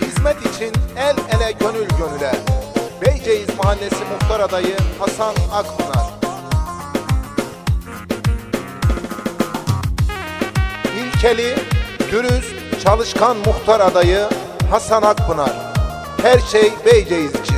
Hizmet için el ele gönül gönüle. Beyceğiz Mahallesi Muhtar Adayı Hasan Akpınar. İlkeli, dürüst, çalışkan muhtar adayı Hasan Akpınar. Her şey Beyceğiz için.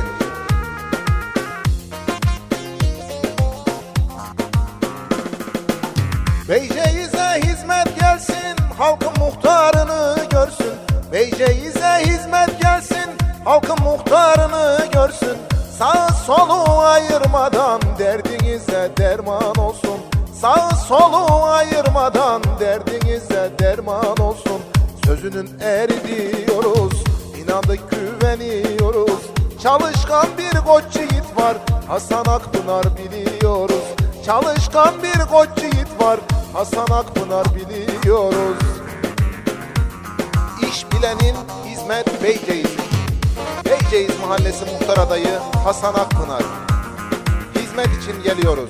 Beyceğiz'e hizmet gelsin, halkın muhtarını görsün. Beyceğiz'e hizmet gelsin, halkın muhtarını görsün. Sağ solu ayırmadan derdinize derman olsun. Sağ solu ayırmadan derdinize derman olsun. Sözünün eri diyoruz, inandık güveniyoruz. Çalışkan bir koç yiğit var, Hasan Akpınar biliyoruz. Çalışkan bir koç yiğit var, Hasan Akpınar biliyoruz. İş bilenin hizmet Beyceğiz'in. Beyceğiz Mahallesi Muhtar Adayı Hasan Akpınar. Hizmet için geliyoruz.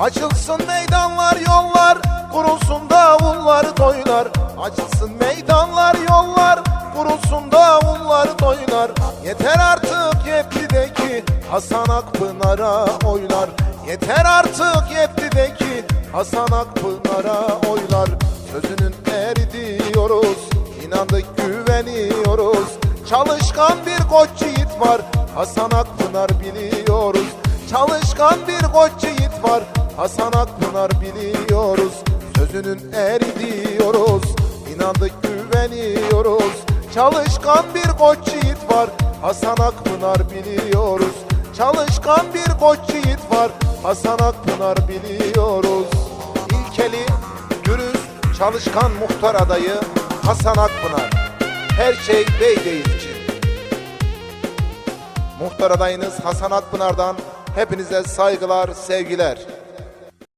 Açılsın meydanlar yollar Kurulsun davullar toylar. Açılsın meydanlar yollar Kurulsun davullar toylar. Yeter artık yettideki Hasan Akpınar'a oylar. Yeter artık yettideki Hasan Akpınar'a oylar. Sözünün eri diyoruz İnandık güveniyoruz. Çalışkan bir koç yiğit var Hasan Akpınar biliyoruz. Çalışkan bir koç yiğit var Hasan Akpınar biliyoruz Sözünün eri diyoruz. İnandık güveniyoruz. Çalışkan bir koç yiğit var Hasan Akpınar biliyoruz. Çalışkan bir koç yiğit var Hasan Akpınar biliyoruz. İlkeli, dürüst, çalışkan muhtar adayı Hasan Akpınar. Her şey Beydeyiz için. Muhtar adayınız Hasan Akpınar'dan hepinize saygılar, sevgiler.